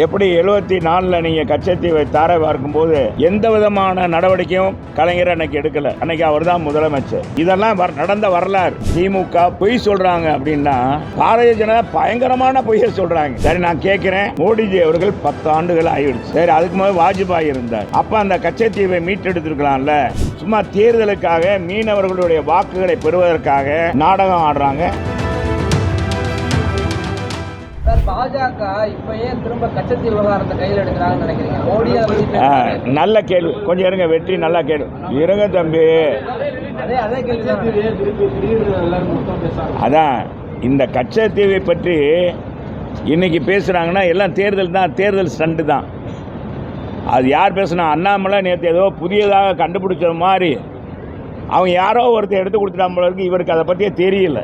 எப்படி எழுபத்தி நாலில் நீங்கள் கச்சத்தீவை தாரை பார்க்கும்போது எந்த விதமான நடவடிக்கையும் கலைஞர் அன்னைக்கு எடுக்கல. அன்னைக்கு அவர் தான் முதலமைச்சர். இதெல்லாம் வர- நடந்த வரலாறு. திமுக பொய் சொல்றாங்க அப்படின்னா பாரதிய ஜனதா பயங்கரமான பொய்யை சொல்றாங்க. சரி நான் கேட்கிறேன். மோடிஜி அவர்கள் பத்து ஆண்டுகள் ஆயிடுச்சு. சரி அதுக்கு முதல் வாஜ்பாய் இருந்தார். அப்ப அந்த கச்சத்தீவை மீட்டெடுத்திருக்கலாம்ல. சும்மா தேர்தலுக்காக மீனவர்களுடைய வாக்குகளை பெறுவதற்காக நாடகம் ஆடுறாங்க. பாஜக இப்ப ஏன் திரும்ப கச்சத்தீவு விவகாரத்தை கையில் எடுக்கிறாங்கன்னு நினைக்கிறீங்க? மோடி. நல்ல கேள்வி. கொஞ்சம் இருங்க வெற்றி நல்லா கேள்வி. இருங்க தம்பி. அதான் இந்த கச்சத்தீவை பற்றி இன்னைக்கு பேசுகிறாங்கன்னா எல்லாம் தேர்தல் தான் தேர்தல் ஸ்டண்டு தான். அது யார் பேசுனா அண்ணாமலை நேற்று ஏதோ புதியதாக கண்டுபிடிச்ச மாதிரி அவங்க யாரோ ஒருத்தர் எடுத்து கொடுத்துட்டான் போல இருக்கு. இவருக்கு அதை பற்றியே தெரியல.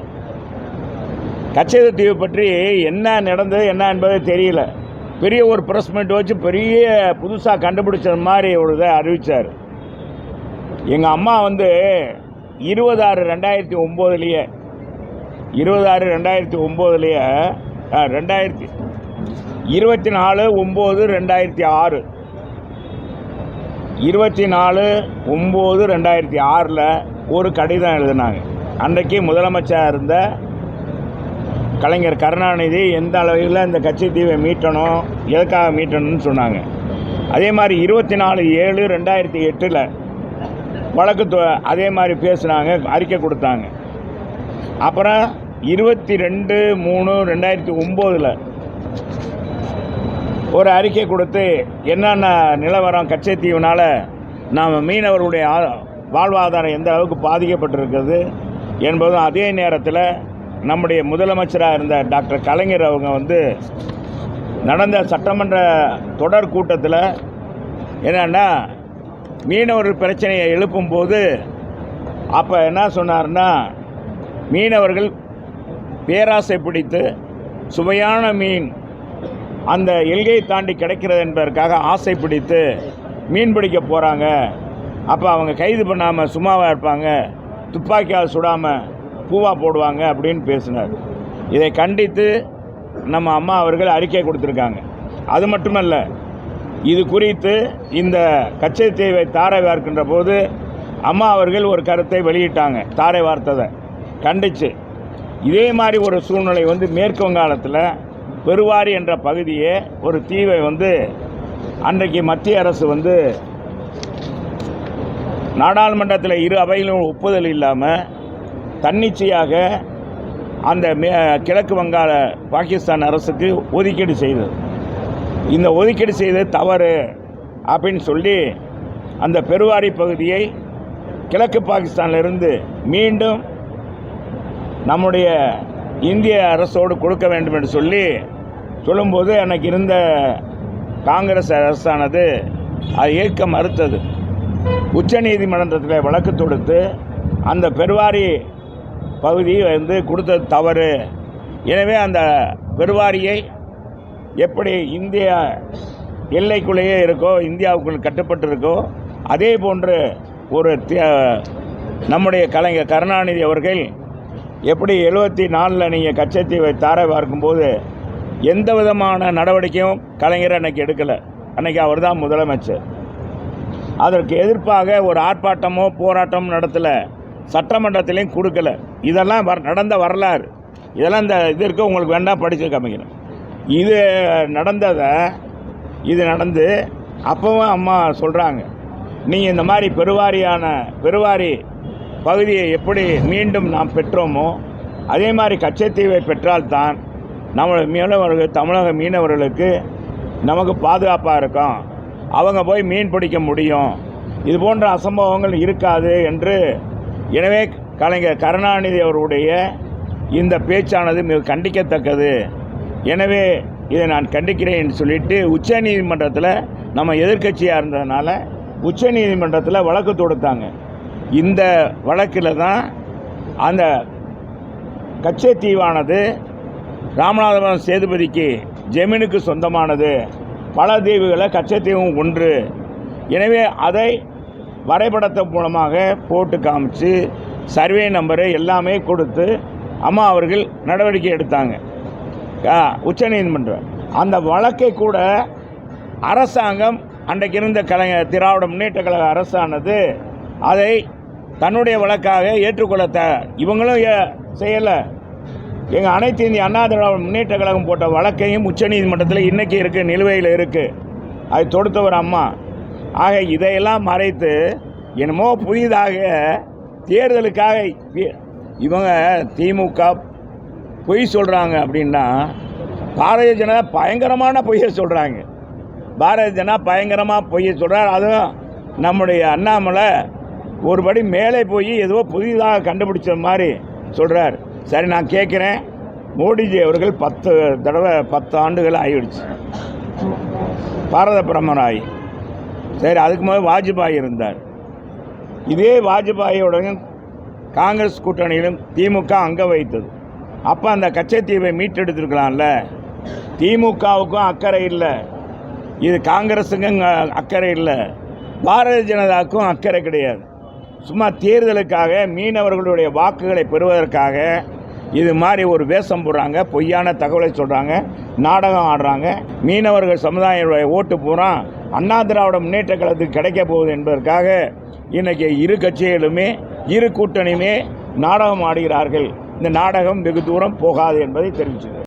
கச்சத்தீவை பற்றி என்ன நடந்தது என்ன என்பது தெரியல. பெரிய ஒரு ப்ரெஸ் மீட் வச்சு பெரிய புதுசாக கண்டுபிடிச்ச மாதிரி ஒரு இதை அறிவித்தார் எங்கள் அம்மா வந்து இருபதாறு ரெண்டாயிரத்தி ஒம்போதுலேயே இருபதாறு ரெண்டாயிரத்தி ஒம்போதுலேயே ரெண்டாயிரத்தி இருபத்தி நாலு ஒம்பது ரெண்டாயிரத்தி ஆறு. இருபத்தி நாலு ஒம்பது ரெண்டாயிரத்தி ஆறில் ஒரு கடிதம் எழுதினாங்க. அன்றைக்கு முதலமைச்சராக இருந்த கலைஞர் கருணாநிதி எந்த அளவில் இந்த கட்சி தீவை மீட்டணும் எதுக்காக மீட்டணும்னு சொன்னாங்க. அதே மாதிரி இருபத்தி நாலு ஏழு ரெண்டாயிரத்தி எட்டில் வழக்கு அதே மாதிரி பேசுனாங்க அறிக்கை கொடுத்தாங்க. அப்புறம் இருபத்தி ரெண்டு மூணு ரெண்டாயிரத்தி ஒம்போதில் ஒரு அறிக்கை கொடுத்து என்னென்ன நிலவரம் கச்சத்தீவுனால் நாம் மீனவர்களுடைய வாழ்வாதாரம் எந்த அளவுக்கு பாதிக்கப்பட்டிருக்கிறது என்பதும் அதே நேரத்தில் நம்முடைய முதலமைச்சராக இருந்த டாக்டர் கலைஞர் அவங்க வந்து நடந்த சட்டமன்ற தொடர் கூட்டத்தில் என்னன்னா மீனவர்கள் பிரச்சனையை எழுப்பும்போது அப்போ என்ன சொன்னார்னா மீனவர்கள் பேராசை பிடித்து சுவையான மீன் அந்த எல்கையை தாண்டி கிடைக்கிறது என்பதற்காக ஆசை பிடித்து மீன் பிடிக்க போகிறாங்க அப்போ அவங்க கைது பண்ணாமல் சும்மாவாக இருப்பாங்க. துப்பாக்கியால் சுடாமல் பூவா போடுவாங்க அப்படின்னு பேசினார். இதை கண்டித்து நம்ம அம்மா அவர்கள் அறிக்கை கொடுத்துருக்காங்க. அது மட்டுமல்ல இது குறித்து இந்த கச்சத்தீவை தாரை வார்க்கின்ற போது அம்மா அவர்கள் ஒரு கருத்தை வெளியிட்டாங்க. தாரை வார்த்ததை கண்டிச்சு. இதே மாதிரி ஒரு சூழ்நிலை வந்து மேற்கு வங்காளத்தில் பெருவாரி என்ற பகுதியே ஒரு தீவை வந்து அன்றைக்கு மத்திய அரசு வந்து நாடாளுமன்றத்தில் இரு அவையிலும் ஒப்புதல் இல்லாமல் தன்னிச்சையாக அந்த மே கிழக்கு வங்காள பாகிஸ்தான் அரசுக்கு ஒதுக்கீடு செய்தது. இந்த ஒதுக்கீடு செய்தது தவறு அப்படின்னு சொல்லி அந்த பெருவாரி பகுதியை கிழக்கு பாகிஸ்தானிலிருந்து மீண்டும் நம்முடைய இந்திய அரசோடு கொடுக்க வேண்டும் என்று சொல்லி சொல்லும்போது எனக்கு இருந்த காங்கிரஸ் அரசானது அதை ஏற்க மறுத்தது. உச்சநீதிமன்றத்தில் வழக்கு தொடுத்து அந்த பெருவாரி பகுதி வந்து கொடுத்தது தவறு. எனவே அந்த பெருவாரியை எப்படி இந்திய எல்லைக்குள்ளேயே இருக்கோ இந்தியாவுக்குள் கட்டுப்பட்டு இருக்கோ அதே போன்று ஒரு நம்முடைய கலைஞர் கருணாநிதி அவர்கள் எப்படி எழுபத்தி நாலில் நீங்கள் கச்சத்தீவை தார பார்க்கும்போது எந்த விதமான நடவடிக்கையும் கலைஞர் அன்னைக்கு எடுக்கலை. அன்னைக்கு அவர் தான் முதலமைச்சர். அதற்கு எதிர்ப்பாக ஒரு ஆர்ப்பாட்டமோ போராட்டமோ நடத்தலை. சட்டமன்றத்திலையும் கொடுக்கல. இதெல்லாம் வர் நடந்த வரலாறு. இதெல்லாம் இந்த இது இருக்க உங்களுக்கு வேண்டாம் படித்து காமிக்கணும் இது நடந்ததை இது நடந்து அப்பவும் அம்மா சொல்கிறாங்க நீங்கள் இந்த மாதிரி பெருவாரியான பெருவாரி பகுதியை எப்படி மீண்டும் நாம் பெற்றோமோ அதே மாதிரி கச்சத்தீவை பெற்றால்தான் நம்ம மீனவர்கள் தமிழக மீனவர்களுக்கு நமக்கு பாதுகாப்பாக இருக்கும். அவங்க போய் மீன் பிடிக்க முடியும். இது போன்ற அசம்பவங்கள் இருக்காது என்று எனவே கலைஞர் கருணாநிதி அவருடைய இந்த பேச்சானது மிக கண்டிக்கத்தக்கது. எனவே இதை நான் கண்டிக்கிறேன் என்று சொல்லிட்டு உச்சநீதிமன்றத்தில் நம்ம எதிர்க்கட்சியாக இருந்ததுனால உச்சநீதிமன்றத்தில் வழக்கு தொடுத்தாங்க. இந்த வழக்கில் தான் அந்த கச்சத்தீவானது ராமநாதபுரம் சேதுபதிக்கு ஜெமீனுக்கு சொந்தமானது. பல தீவுகளை கச்சத்தீவும் ஒன்று. எனவே அதை வரைபடத்தை மூலமாக போட்டு காமிச்சு சர்வே நம்பரு எல்லாமே கொடுத்து அம்மா அவர்கள் நடவடிக்கை எடுத்தாங்க. உச்சநீதிமன்றம் அந்த வழக்கை கூட அரசாங்கம் அன்றைக்கு இருந்த கலைஞர் திராவிட முன்னேற்ற கழக அரசானது அதை தன்னுடைய வழக்காக ஏற்றுக்கொள்ள த இவங்களும் செய்யலை. எங்கள் அனைத்து இந்திய அண்ணா திராவிட முன்னேற்ற கழகம் போட்ட வழக்கையும் உச்சநீதிமன்றத்தில் இன்றைக்கி இருக்குது நிலுவையில் இருக்குது அது தொடுத்தவர் அம்மா. ஆக இதையெல்லாம் மறைத்து என்னமோ புதிதாக தேர்தலுக்காக இவங்க திமுக பொய் சொல்கிறாங்க அப்படின்னா பாரதிய ஜனதா பயங்கரமான பொய்யை சொல்கிறாங்க பாரதிய ஜனதா பயங்கரமாக பொய்யை சொல்கிறார் அதுவும் நம்முடைய அண்ணாமலை ஒருபடி மேலே போய் ஏதோ புதிதாக கண்டுபிடிச்ச மாதிரி சொல்கிறார் சரி நான் கேட்குறேன். மோடிஜி அவர்கள் பத்து தடவை பத்து ஆண்டுகள் ஆகிடுச்சு பாரத பிரதமர் சரி அதுக்கு முதல் வாஜ்பாய் இருந்தார். இதே வாஜ்பாயோடையும் காங்கிரஸ் கூட்டணியிலும் திமுக அங்க வைத்தது. அப்போ அந்த கச்சத்தீவை மீட்டெடுத்துருக்கலாம்ல? திமுகவுக்கும் அக்கறை இல்லை. இது காங்கிரஸுக்கும் அக்கறை இல்லை. பாரதிய ஜனதாவுக்கும் அக்கறை கிடையாது. சும்மா தேர்தலுக்காக மீனவர்களுடைய வாக்குகளை பெறுவதற்காக இது மாதிரி ஒரு வேஷம் போடுறாங்க பொய்யான தகவலை சொல்கிறாங்க நாடகம் ஆடுறாங்க. மீனவர்கள் சமுதாய ஓட்டு பூரா அண்ணா திராவிட முன்னேற்ற கழகத்துக்கு கிடைக்க போகுது என்பதற்காக இன்றைக்கி இரு கட்சிகளுமே இரு கூட்டணியுமே நாடகம் ஆடுகிறார்கள். இந்த நாடகம் வெகு தூரம் போகாது என்பதை தெரிவிச்சுக்கிறேன்.